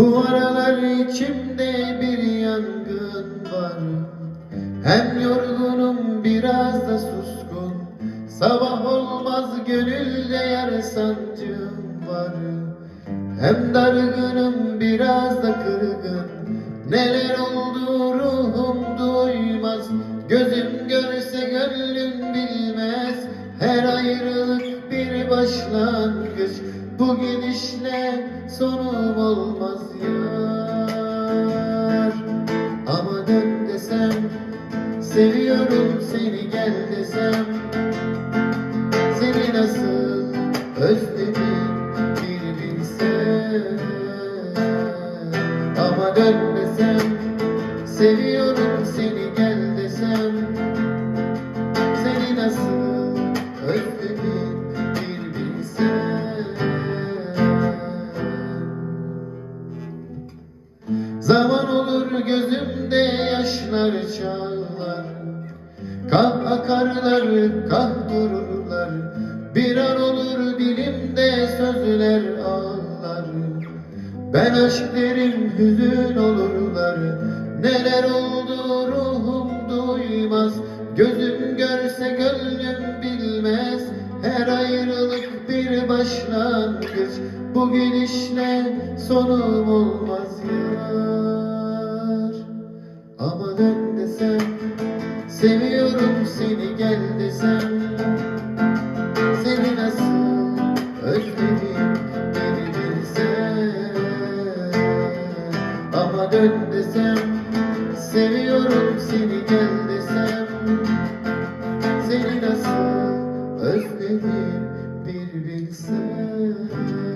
Bu aralar içimde bir yangın var. Hem yorgunum biraz da suskun. Sabah olmaz gönülde yar sancım var. Hem dargınım biraz da kırgın. Neler oldu ruhum duymaz. Gözüm görse başlangıç Bu gidişle sonum olmaz yar. Ama dön desem Seviyorum seni gel desem. Seni nasıl özledim bir bilsen Ama dön desem Seviyorum seni gel desem gözümde yaşlar çağlar. Kah akarlar, kah dururlar Bir an olur dilimde sözler ağlar. Ben aşk derim hüzün olurlar. Neler oldu ruhum duymaz. Gözüm görse gönlüm bilmez. Her ayrılık bir başlangıç. Bu gidişle sonum olmaz dön desem Seviyorum seni gel desem. Seni nasıl özledim beni bilsen Ama dön desem Seviyorum seni gel desem. Seni nasıl özledim bir bilsen